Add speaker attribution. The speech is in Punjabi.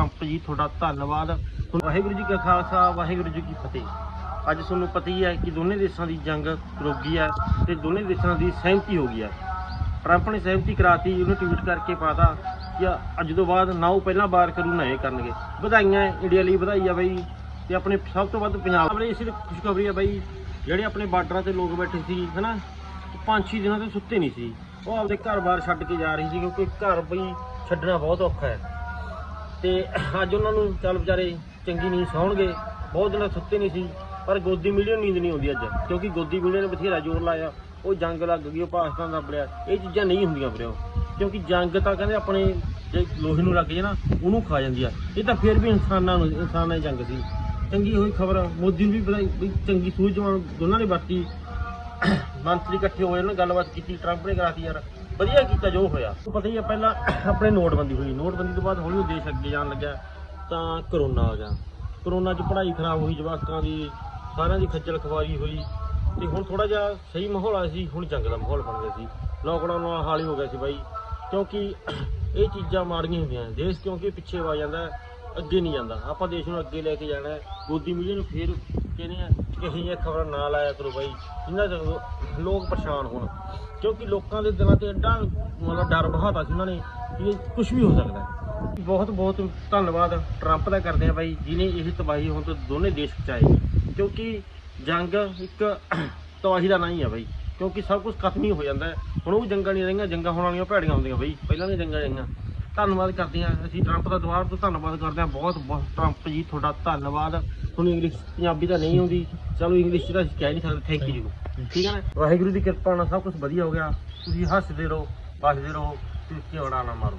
Speaker 1: ਟਰੰਪ ਜੀ, ਤੁਹਾਡਾ ਧੰਨਵਾਦ। ਵਾਹਿਗੁਰੂ ਜੀ ਕਾ ਖਾਲਸਾ, ਵਾਹਿਗੁਰੂ ਜੀ ਕੀ ਫਤਿਹ। ਅੱਜ ਤੁਹਾਨੂੰ ਪਤਾ ਹੀ ਹੈ ਕਿ ਦੋਨੇ ਦੇਸ਼ਾਂ ਦੀ ਜੰਗ ਰੋਗੀ ਹੈ ਤੇ ਦੋਨੇ ਦੇਸ਼ਾਂ ਦੀ ਸਹਿਮਤੀ ਹੋ ਗਈ ਹੈ। ਟਰੰਪ ਨੇ ਸਹਿਮਤੀ ਕਰਾਤੀ, ਉਹਨੇ ਟਵੀਟ ਕਰਕੇ ਪਾਤਾ ਕਿ ਅੱਜ ਤੋਂ ਬਾਅਦ ਨਾ ਉਹ ਪਹਿਲਾਂ ਵਾਰ ਕਰੂ, ਨਾ ਇਹ ਕਰਨਗੇ। ਵਧਾਈਆਂ ਇੰਡੀਆ ਲਈ, ਵਧਾਈ ਆ ਬਾਈ। ਤੇ ਆਪਣੇ ਸਭ ਤੋਂ ਵੱਧ ਪੰਜਾਬ ਲਈ ਸਿਰਫ ਖੁਸ਼ਖਬਰੀ ਆ ਬਾਈ। ਜਿਹੜੇ ਆਪਣੇ ਬਾਰਡਰਾਂ ਤੇ ਲੋਕ ਬੈਠੇ ਸੀ, ਹਨਾ, ਪੰਜ ਛੇ ਦਿਨਾਂ ਤੋਂ ਸੁੱਤੇ ਨਹੀਂ ਸੀ। ਉਹ ਆਪਦੇ ਘਰ-ਬਾਰ ਛੱਡ ਕੇ ਜਾ ਰਹੀ ਸੀ ਕਿਉਂਕਿ ਘਰ ਬਈ ਛੱਡਣਾ ਬਹੁਤ ਔਖਾ ਹੈ। ਤੇ ਅੱਜ ਉਹਨਾਂ ਨੂੰ ਚੱਲ ਵਿਚਾਰੇ ਚੰਗੀ ਨੀਂਦ ਸੌਣਗੇ। ਬਹੁਤ ਦਿਨਾਂ ਸੁੱਤੇ ਨਹੀਂ ਸੀ, ਪਰ ਗੋਦੀ ਮਿਲੀਅਨ ਨੀਂਦ ਨਹੀਂ ਆਉਂਦੀ ਅੱਜ, ਕਿਉਂਕਿ ਗੋਦੀ ਮੀਡੀਆ ਨੇ ਬਥੇਰਾ ਜ਼ੋਰ ਲਾਇਆ। ਉਹ ਜੰਗ ਲੱਗ ਗਈ, ਉਹ ਪਾਕਿਸਤਾਨ ਦਾ ਬੜਿਆ ਇਹ ਚੀਜ਼ਾਂ ਨਹੀਂ ਹੁੰਦੀਆਂ ਵੀਰੋ, ਕਿਉਂਕਿ ਜੰਗ ਤਾਂ ਕਹਿੰਦੇ ਆਪਣੇ ਜੇ ਲੋਹੇ ਨੂੰ ਲੱਗ ਜੇ ਨਾ, ਉਹਨੂੰ ਖਾ ਜਾਂਦੀ ਆ। ਇਹ ਤਾਂ ਫਿਰ ਵੀ ਇਨਸਾਨਾਂ ਨੂੰ, ਇਨਸਾਨਾਂ ਦੀ ਜੰਗ ਸੀ। ਚੰਗੀ ਹੋਈ ਖਬਰ, ਮੋਦੀ ਨੂੰ ਵੀ ਵਧਾਈ ਵੀ ਚੰਗੀ ਸੂਝਵਾਨ ਦੋਨਾਂ ਨੇ ਵਰਤੀ। ਮੰਤਰੀ ਇਕੱਠੇ ਹੋਏ ਨਾ, ਗੱਲਬਾਤ ਕੀਤੀ ਟਰੰਪ ਨੇ ਕਰਾਤੀ ਯਾਰ। ਵਧੀਆ ਕੀਤਾ ਜੋ ਹੋਇਆ। ਤੁਹਾਨੂੰ ਪਤਾ ਹੀ ਆ, ਪਹਿਲਾਂ ਆਪਣੇ ਨੋਟਬੰਦੀ ਹੋਈ। ਨੋਟਬੰਦੀ ਤੋਂ ਬਾਅਦ ਹੌਲੀ ਹੌਲੀ ਦੇਸ਼ ਅੱਗੇ ਜਾਣ ਲੱਗਿਆ। ਤਾਂ ਕਰੋਨਾ ਆ ਗਿਆ। ਕਰੋਨਾ 'ਚ ਪੜ੍ਹਾਈ ਖਰਾਬ ਹੋਈ, ਜਵਾਕਾਂ ਦੀ, ਸਾਰਿਆਂ ਦੀ ਖੱਜਲ ਖਵਾਰੀ ਹੋਈ। ਤੇ ਹੁਣ ਥੋੜਾ ਜਿਹਾ ਸਹੀ ਮਾਹੌਲ ਆ ਸੀ, ਹੁਣ ਜੰਗ ਦਾ ਮਾਹੌਲ ਬਣ ਗਿਆ ਸੀ। ਲੋਕਡਾਊਨ ਨਾਲ ਹਾਲ ਹੀ ਹੋ ਗਿਆ ਸੀ ਬਾਈ। ਕਿਉਂਕਿ ਇਹ ਚੀਜ਼ਾਂ ਮਾੜੀਆਂ ਹੁੰਦੀਆਂ ਦੇਸ਼ ਕਿਉਂਕਿ ਪਿੱਛੇ ਆ ਜਾਂਦਾ, ਅੱਗੇ ਨਹੀਂ ਜਾਂਦਾ। ਆਪਾਂ ਦੇਸ਼ ਨੂੰ ਅੱਗੇ ਲੈ ਕੇ ਜਾਣਾ ਗੋਦੀ ਮੀਡੀਆ ਨੂੰ ਫੇਰ ਕਹਿੰਦੇ ਆ ਕਿ ਇਹ ਖਬਰਾਂ ਨਾ ਲਾਇਆ ਕਰੋ ਬਾਈ। ਜਿਨ੍ਹਾਂ ਤੋਂ ਲੋਕ ਪਰੇਸ਼ਾਨ ਹੋਣ। ਕਿਉਂਕਿ ਲੋਕਾਂ ਦੇ ਦਿਲਾਂ ਤੇ ਐਡਾ, ਮਤਲਬ ਡਰ ਬਹਾਤਾ ਸੀ ਉਹਨਾਂ ਨੇ ਕਿ ਕੁਝ ਵੀ ਹੋ ਸਕਦਾ ਬਹੁਤ ਬਹੁਤ ਧੰਨਵਾਦ ਟਰੰਪ ਦਾ ਕਰਦੇ ਆ ਬਾਈ ਜਿਨੇ ਇਹ ਤਬਾਹੀ ਹੁਣ ਤੋਂ ਦੋਨੇ ਦੇਸ਼ ਬਚਾਏ ਕਿਉਂਕਿ ਜੰਗ ਇੱਕ ਤਬਾਹੀ ਦਾ ਨਹੀਂ ਆ ਬਾਈ। ਕਿਉਂਕਿ ਸਭ ਕੁਝ ਖਤਮ ਹੀ ਹੋ ਜਾਂਦਾ ਹੁਣ ਉਹ ਜੰਗਾਂ ਨਹੀਂ ਰਹੀਆਂ, ਜੰਗਾਂ ਹੋਣ ਵਾਲੀਆਂ ਭੈੜੀਆਂ ਹੁੰਦੀਆਂ ਬਾਈ। ਪਹਿਲਾਂ ਦੀਆਂ ਜੰਗਾਂ ਰਹੀਆਂ। ਧੰਨਵਾਦ ਕਰਦੇ ਹਾਂ। ਅਸੀਂ ਟਰੰਪ ਦਾ ਦੁਆਰ ਤੋਂ ਧੰਨਵਾਦ ਕਰਦੇ ਹਾਂ। ਬਹੁਤ ਬਹੁਤ ਟਰੰਪ ਜੀ, ਤੁਹਾਡਾ ਧੰਨਵਾਦ। ਤੁਹਾਨੂੰ ਇੰਗਲਿਸ਼ ਪੰਜਾਬੀ ਤਾਂ ਨਹੀਂ ਆਉਂਦੀ। ਚਲੋ ਇੰਗਲਿਸ਼ ਤਾਂ ਅਸੀਂ ਕਹਿ ਨਹੀਂ ਸਕਦੇ। ਥੈਂਕ ਯੂ ਠੀਕ ਹੈ ਨਾ? ਵਾਹਿਗੁਰੂ ਦੀ ਕਿਰਪਾ ਨਾਲ ਸਭ ਕੁਝ ਵਧੀਆ ਹੋ ਗਿਆ। ਤੁਸੀਂ ਹੱਸਦੇ ਰਹੋ, ਵਸਦੇ ਰਹੋ ਤੇ ਝਗੜਾ ਨਾ ਮਾਰੋ।